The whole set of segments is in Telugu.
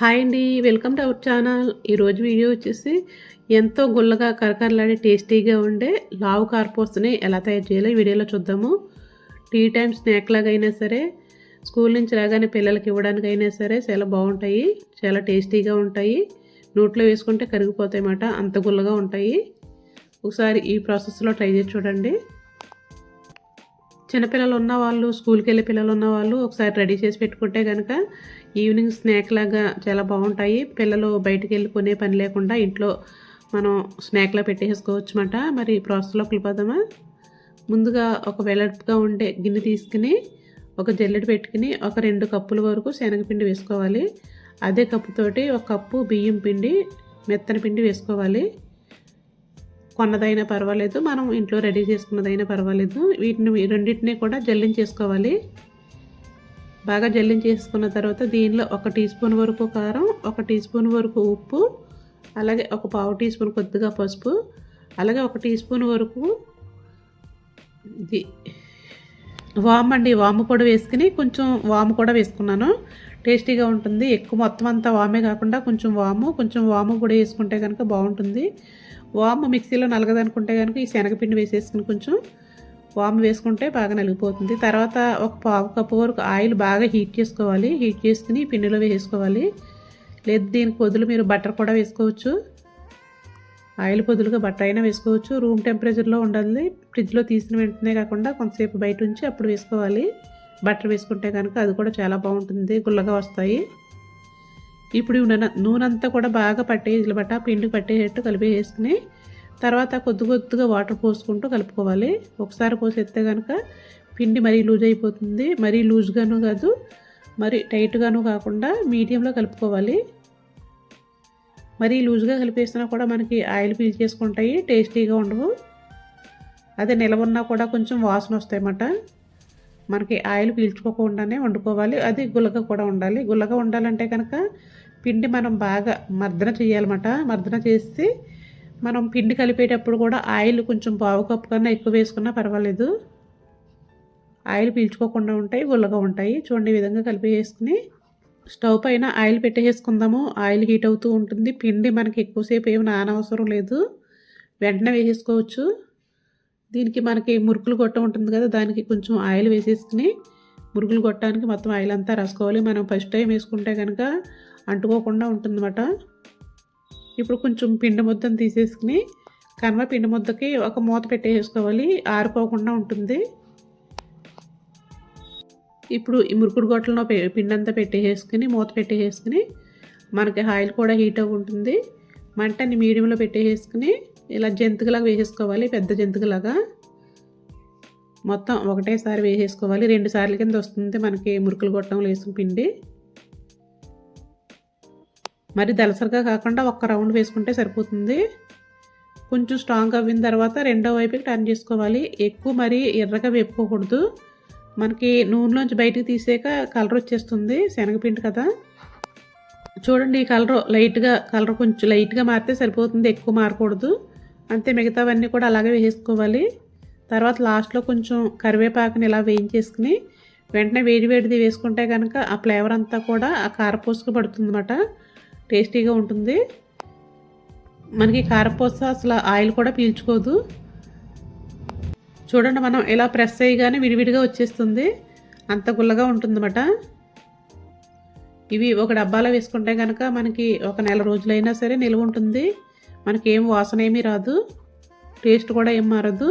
హాయ్ అండి వెల్కమ్ టు అవర్ ఛానల్. ఈరోజు వీడియో వచ్చేసి ఎంతో గుల్లగా కరకరలాడి టేస్టీగా ఉండే లావు కార్పోస్ని ఎలా తయారు చేయాలో ఈ వీడియోలో చూద్దాము. టీ టైం స్నాక్ లాగా అయినా సరే స్కూల్ నుంచి రాగానే పిల్లలకి ఇవ్వడానికైనా సరే చాలా బాగుంటాయి చాలా టేస్టీగా ఉంటాయి. నోట్లో వేసుకుంటే కరిగిపోతాయి అన్నమాట అంత గుల్లగా ఉంటాయి. ఒకసారి ఈ ప్రాసెస్లో ట్రై చేసి చూడండి. చిన్నపిల్లలు ఉన్న వాళ్ళు స్కూల్కి వెళ్ళే పిల్లలు ఉన్న వాళ్ళు ఒకసారి రెడీ చేసి పెట్టుకుంటే కనుక ఈవినింగ్ స్నాక్ లాగా చాలా బాగుంటాయి. పిల్లలు బయటికి వెళ్ళి కొనే పని లేకుండా ఇంట్లో మనం స్నాక్లా పెట్టేసుకోవచ్చు అనమాట మరి ప్రాసెస్లోకి వెళ్ళిపోదామా ముందుగా ఒక వెలట్గా ఉండే గిన్నె తీసుకుని ఒక జల్లెడ పెట్టుకుని ఒక రెండు కప్పుల వరకు శనగపిండి వేసుకోవాలి. అదే కప్పుతోటి ఒక కప్పు బియ్యం పిండి మెత్తన పిండి వేసుకోవాలి. కొన్నదైనా పర్వాలేదు మనం ఇంట్లో రెడీ చేసుకున్నదైనా పర్వాలేదు. వీటిని రెండింటినీ కూడా జల్లించేసుకోవాలి బాగా జల్లించేసుకున్న తర్వాత దీనిలో ఒక టీ స్పూన్ వరకు కారం ఒక టీ స్పూన్ వరకు ఉప్పు అలాగే ఒక పావు టీ స్పూన్ కొద్దిగా పసుపు అలాగే ఒక టీ స్పూన్ వరకు ఇది వామ్ అండి. వాము కూడా వేసుకుని కొంచెం వాము కూడా వేసుకున్నాను. టేస్టీగా ఉంటుంది. ఎక్కువ మొత్తం అంతా వామే కాకుండా కొంచెం వాము కొంచెం వాము కూడా వేసుకుంటే కనుక బాగుంటుంది. వామ్ మిక్సీలో నలగదనుకుంటే కనుక ఈ శనగపిండి వేసేసుకుని కొంచెం వామ్ వేసుకుంటే బాగా నలిగిపోతుంది. తర్వాత ఒక పావు కప్పు వరకు ఆయిల్ బాగా హీట్ చేసుకోవాలి. హీట్ చేసుకుని పిండిలో వేసుకోవాలి లేదు దీనికి పొదులు మీరు బటర్ కూడా వేసుకోవచ్చు. ఆయిల్ పొదులుగా బటర్ అయినా వేసుకోవచ్చు. రూమ్ టెంపరేచర్లో ఉండాలి. ఫ్రిడ్జ్లో తీసిన వెంటనే కాకుండా కొంతసేపు బయట ఉంచి అప్పుడు వేసుకోవాలి. బటర్ వేసుకుంటే కనుక అది కూడా చాలా బాగుంటుంది. గుల్లగా వస్తాయి. ఇప్పుడు నూనె అంతా కూడా బాగా పట్టే బట్ట పిండి పట్టేటట్టు కలిపి వేసుకుని తర్వాత కొద్ది కొద్దిగా వాటర్ పోసుకుంటూ కలుపుకోవాలి. ఒకసారి పోసేస్తే కనుక పిండి మరీ లూజ్ అయిపోతుంది. మరీ లూజ్గాను కాదు మరి టైట్గాను కాకుండా మీడియంలో కలుపుకోవాలి. మరీ లూజ్గా కలిపేసినా కూడా మనకి ఆయిల్ పీల్ చేసుకుంటాయి టేస్టీగా ఉండవు. అదే నిలవన్నా కూడా కొంచెం వాసన వస్తాయన్నమాట. మనకి ఆయిల్ పీల్చుకోకుండానే వండుకోవాలి. అది గుల్లగా కూడా ఉండాలి. గుల్లగా ఉండాలంటే కనుక పిండి మనం బాగా మర్దన చేయాలన్నమాట. మర్దన చేసి మనం పిండి కలిపేటప్పుడు కూడా ఆయిల్ కొంచెం పావు కప్పు కన్నా ఎక్కువ వేసుకున్నా పర్వాలేదు. ఆయిల్ పీల్చుకోకుండా ఉంటాయి గుల్లగా ఉంటాయి. చూడండి విధంగా కలిపి వేసుకుని స్టవ్ పైన ఆయిల్ పెట్టేసుకుందాము. ఆయిల్ హీట్ అవుతూ ఉంటుంది. పిండి మనకి ఎక్కువసేపు ఏమి నానవసరం లేదు. వెంటనే వేసేసుకోవచ్చు. దీనికి మనకి మురుకులు గొట్ట ఉంటుంది కదా దానికి కొంచెం ఆయిల్ వేసేసుకుని మురుగులు కొట్టడానికి మొత్తం ఆయిల్ అంతా రాసుకోవాలి. మనం ఫస్ట్ టైం వేసుకుంటే కనుక అంటుకోకుండా ఉంటుందన్నమాట. ఇప్పుడు కొంచెం పిండి ముద్దను తీసేసుకుని కనవ పిండి ముద్దకి ఒక మూత పెట్టేసుకోవాలి. ఆరిపోకుండా ఉంటుంది. ఇప్పుడు ఈ మురుకుడు గొట్టలను పిండి అంతా పెట్టేసుకుని మూత పెట్టేసుకుని మనకి ఆయిల్ కూడా హీట్ అవ్వి ఉంటుంది మంటని మీడియంలో పెట్టేసుకుని ఇలా జంతుకులాగా వేసేసుకోవాలి పెద్ద జంతుకులాగా మొత్తం ఒకటేసారి వేసేసుకోవాలి. రెండు సార్లు కింద వస్తుంది మనకి మురుకులు గొట్టం వేసిన పిండి. మరి దలసరిగా కాకుండా ఒక్క రౌండ్ వేసుకుంటే సరిపోతుంది. కొంచెం స్ట్రాంగ్ అవ్విన తర్వాత రెండో వైపుకి టర్న్ చేసుకోవాలి. ఎక్కువ మరి ఎర్రగా వేపుకోకూడదు. మనకి నూనెలోంచి బయటకు తీసాక కలర్ వచ్చేస్తుంది శనగపిండి కదా. చూడండి ఈ కలర్ లైట్గా కలర్ కొంచెం లైట్గా మారితే సరిపోతుంది ఎక్కువ మారకూడదు. అంతే మిగతావన్నీ కూడా అలాగే వేసుకోవాలి తర్వాత లాస్ట్లో కొంచెం కరివేపాకుని ఇలా వేయించేసుకుని వెంటనే వేడి వేడిది వేసుకుంటే కనుక ఆ ఫ్లేవర్ అంతా కూడా ఆ కారపూసకు పడుతుంది అన్నమాట టేస్టీగా ఉంటుంది. మనకి కారపూస అసలు ఆయిల్ కూడా పీల్చుకోదు. చూడండి మనం ఇలా ప్రెస్ చేయగానే విడివిడిగా వచ్చేస్తుంది. అంత గుల్లగా ఉంటుందన్నమాట. ఇవి ఒక డబ్బాలో వేసుకుంటే కనుక మనకి ఒక నెల రోజులైనా సరే నిల్వ ఉంటుంది. మనకేం వాసన ఏమీ రాదు. టేస్ట్ కూడా ఏం మారదు.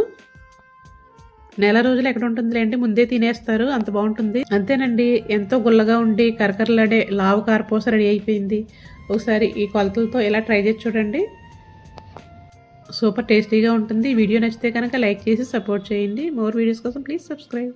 నెల రోజులు ఎక్కడ ఉంటుంది అంటే ముందే తినేస్తారు. అంత బాగుంటుంది. అంతేనండి. ఎంతో గుల్లగా ఉండి కరకరలాడే లావు కారపూస రెడీ అయిపోయింది. ఒకసారి ఈ కొలతలతో ఇలా ట్రై చేసి చూడండి. సూపర్ టేస్టీగా ఉంటుంది. వీడియో నచ్చితే కనుక లైక్ చేసి సపోర్ట్ చేయండి. మోర్ వీడియోస్ కోసం ప్లీజ్ సబ్స్క్రైబ్.